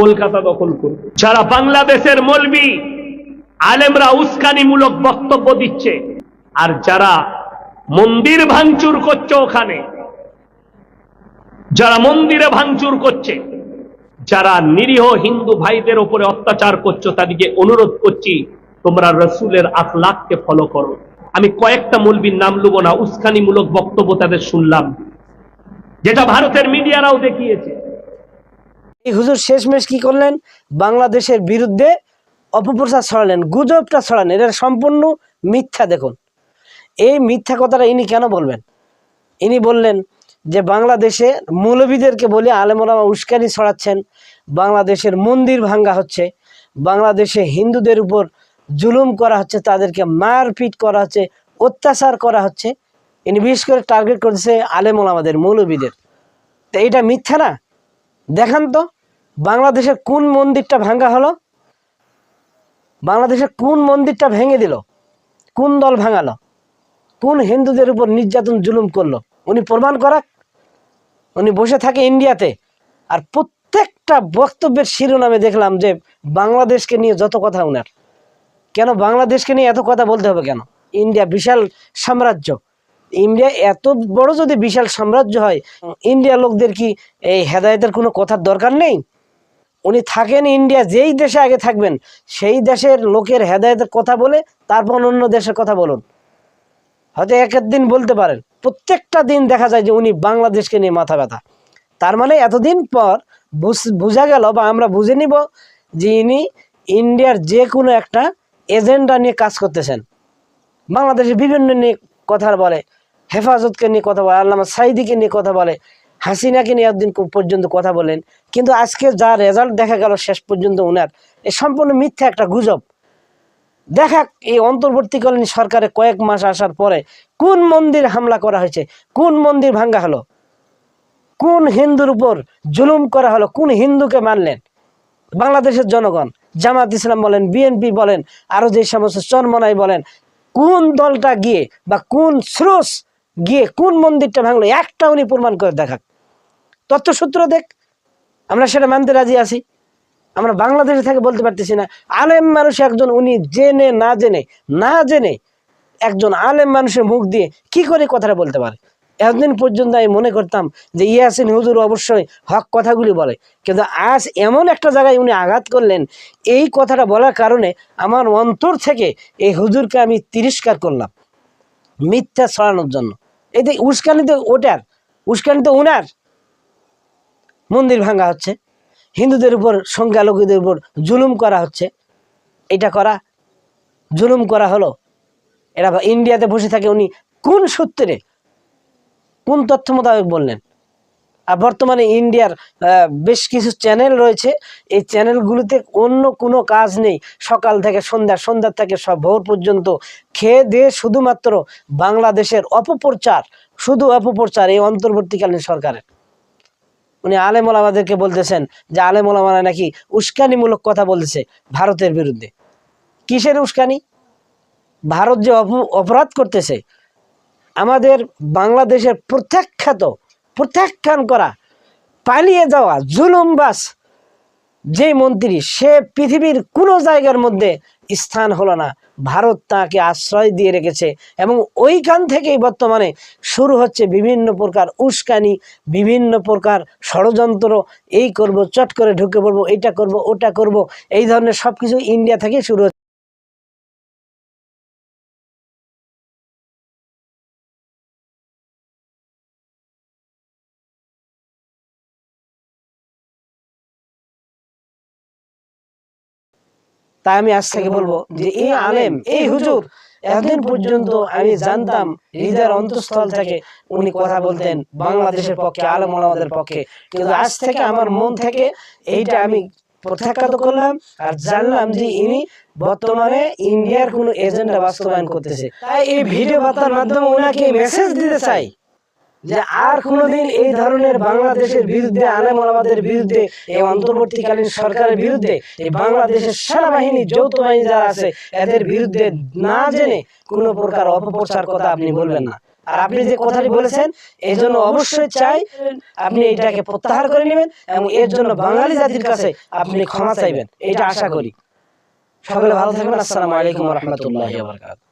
কলকাতা দখল করবে। যারা বাংলাদেশের মলবি, আলেমরা উস্কানিমূলক বক্তব্য দিচ্ছে, আর যারা মন্দির ভাঙচুর করছে ওখানে, যারা মন্দিরে ভাঙচুর করছে, যারা নিরীহ হিন্দু ভাইদের উপরে অত্যাচার করছ, তাদেরকে অনুরোধ করছি, তোমরা রসুলের আখলাককে ফলো করো। আমি কয়েকটা মৌলবীর নাম লুব না, উস্কানিমূলক বক্তব্য তাদের শুনলাম। যেটা ভারতের মিডিয়ারাও দেখিয়েছে। এই হুজুর শেষমেশ কি করলেন? বাংলাদেশের বিরুদ্ধে অপপ্রচার ছড়ালেন, গুজবটা ছড়ালেন। এটা সম্পূর্ণ মিথ্যা, দেখুন। এই মিথ্যা কথাটা ইনি কেন বলবেন? ইনি বললেন যে, বাংলাদেশে মৌলবীদেরকে বলে আলেমোলামা উস্কানি ছড়াচ্ছেন, বাংলাদেশের মন্দির ভাঙ্গা হচ্ছে, বাংলাদেশে হিন্দুদের উপর জুলুম করা হচ্ছে, তাদেরকে মারপিট করা হচ্ছে, অত্যাচার করা হচ্ছে। ইনি বিশেষ করে টার্গেট করছে আলেমোলামাদের মৌলবীদের তো এটা মিথ্যা না? দেখান তো, বাংলাদেশের কোন মন্দিরটা ভাঙ্গা হলো? বাংলাদেশের কোন মন্দিরটা ভেঙে দিল? কোন দল ভাঙালো? কোন হিন্দুদের উপর নির্যাতন জুলুম করল? উনি প্রমাণ করাক। উনি বসে থাকে ইন্ডিয়াতে। আর প্রত্যেকটা বক্তব্যের শিরোনামে দেখলাম যে বাংলাদেশকে নিয়ে যত কথা উনার। কেন বাংলাদেশকে নিয়ে এত কথা বলতে হবে কেন? ইন্ডিয়া বিশাল সাম্রাজ্য। ইন্ডিয়া এত বড় যদি বিশাল সাম্রাজ্য হয় ইন্ডিয়া লোকদের কি এই হেদায়েতের কোনো কথার দরকার নেই? উনি থাকেন ইন্ডিয়া যেই দেশে আগে থাকবেন সেই দেশের লোকের হেদায়েতের কথা বলে তারপর অন্য দেশের কথা বলুন। হয়তো এক এক দিন বলতে পারেন প্রত্যেকটা দিন দেখা যায় যে উনি বাংলাদেশকে নিয়ে মাথা ব্যথা। তার মানে এতদিন পর বুঝ- বোঝা গেল বা আমরা বুঝে নিব যে ইনি ইন্ডিয়ার যে কোনো একটা এজেন্ডা নিয়ে কাজ করতেছেন। বাংলাদেশে বিভিন্ন নিয়ে কথা বলে। হেফাজতকে নিয়ে কথা বলে, আল্লামা সাইদিকে নিয়ে কথা বলে, হাসিনাকে নিয়ে একদিন পর্যন্ত কথা বলেন। কিন্তু আজকে যা রেজাল্ট দেখা গেল শেষ পর্যন্ত উনার, এ সম্পূর্ণ মিথ্যা একটা গুজব। দেখা এই অন্তর্বর্তীকালীন সরকারে কয়েক মাস আসার পরে কোন মন্দির হামলা করা হয়েছে, কোন মন্দির ভাঙ্গা হলো, কোন হিন্দুর উপর জুলুম করা হলো, কোন হিন্দুকে মানলেন বাংলাদেশের জনগণ, জামাত ইসলাম বলেন, বিএনপি বলেন আরও যে সমস্ত চরমনাই বলেন, কোন দলটা গিয়ে বা কোন স্রোস গিয়ে কোন মন্দিরটা ভাঙলো, একটা উনি প্রমাণ করে দেখাক। তথ্যসূত্র দেখ, আমরা সেটা মানতে রাজি আছি। আমরা বাংলাদেশে থেকে বলতে পারতেছি না, আলেম মানুষ একজন উনি জেনে, না জেনে না জেনে একজন আলেম মানুষের মুখ দিয়ে কি করে কথাটা বলতে পারে। এতদিন পর্যন্ত আমি মনে করতাম যে ইয়াসিন হুজুর অবশ্যই হক কথাগুলি বলে, কিন্তু আজ এমন একটা জায়গায় উনি আঘাত করলেন, এই কথাটা বলার কারণে আমার অন্তর থেকে এই হুজুরকে আমি তিরস্কার করলাম, মিথ্যা ছড়ানোর জন্য। এই যে উস্কানি তো ওটার উস্কানি তো উনার মন্দির ভাঙা হচ্ছে। হিন্দুদের উপর, সংখ্যালঘুদের উপর জুলুম করা হচ্ছে। এটা করা, জুলুম করা হলো। এরা ইন্ডিয়াতে বসে থাকে উনি। কোন সূত্রে? কোন তথ্য মোতাবেক বললেন? বর্তমানে ইন্ডিয়ার বেশ কিছু চ্যানেল রয়েছে। এই চ্যানেলগুলিতে অন্য কোনো কাজ নেই। সকাল থেকে সন্ধ্যা সন্ধ্যা থেকে সব ভোর পর্যন্ত খেয়ে দিয়ে শুধুমাত্র বাংলাদেশের অপপ্রচার, শুধু অপপ্রচার এই অন্তর্বর্তীকালীন সরকারের। উনি আলেমুল আমাদেরকে বলতেছেন যে আলেমুল আমারা নাকি উস্কানিমূলক কথা বলতেছে ভারতের বিরুদ্ধে। কিসের উস্কানি? ভারত যে অপ- অপরাধ করতেছে, আমাদের বাংলাদেশের প্রত্যাখ্যাত প্রত্যাখ্যান করা, পালিয়ে যাওয়া জুলুমবাস যে মন্ত্রী, সে পৃথিবীর কোনো জায়গার মধ্যে স্থান হলো না। ভারত তাকে আশ্রয় দিয়ে রেখেছে এবং ওইখান থেকেই বর্তমানে শুরু হচ্ছে বিভিন্ন প্রকার উস্কানি, বিভিন্ন প্রকার ষড়যন্ত্র, এই করব, চট করে ঢুকে পড়ব এটা করব, ওটা করব, এই ধরনের সব কিছু ইন্ডিয়া থেকেই শুরু হচ্ছে। তাই আমি আজ থেকে বলব যে এই আলেম এই হুজুর এতদিন পর্যন্ত আমি জানতাম হৃদয়ের অন্তঃস্থল থেকে উনি কথা বলতেন বাংলাদেশের পক্ষে আলেম ওলামাদের পক্ষে। কিন্তু আজ থেকে আমার মন থেকে এইটা আমি প্রত্যাখ্যাত করলাম আর জানলাম যে ইনি বর্তমানে ইন্ডিয়ার কোনো এজেন্ডা বাস্তবায়ন করতেছে। তাই এই ভিডিও বার্তার মাধ্যমে ওনাকে মেসেজ দিতে চাই। যে আর কোনোদিন এই ধরনের বাংলাদেশের বিরুদ্ধে, আলেম ওলামাদের বিরুদ্ধে, এই অন্তর্বর্তীকালীন সরকারের বিরুদ্ধে, এই বাংলাদেশের সেনাবাহিনী, যৌথ বাহিনী যারা আছে, এদের বিরুদ্ধে না জেনে কোনো প্রকার অপপ্রচার কথা আপনি বলবেন না। আর আপনি যে কথাটি বলেছেন, এই জন্য অবশ্যই চাই আপনি এটাকে প্রত্যাহার করে নেবেন এবং এর জন্য বাঙালি জাতির কাছে আপনি ক্ষমা চাইবেন। এটা আশা করি। সকলে ভালো থাকবেন। আসসালামু আলাইকুম রহমতুল্লাহ বারকাত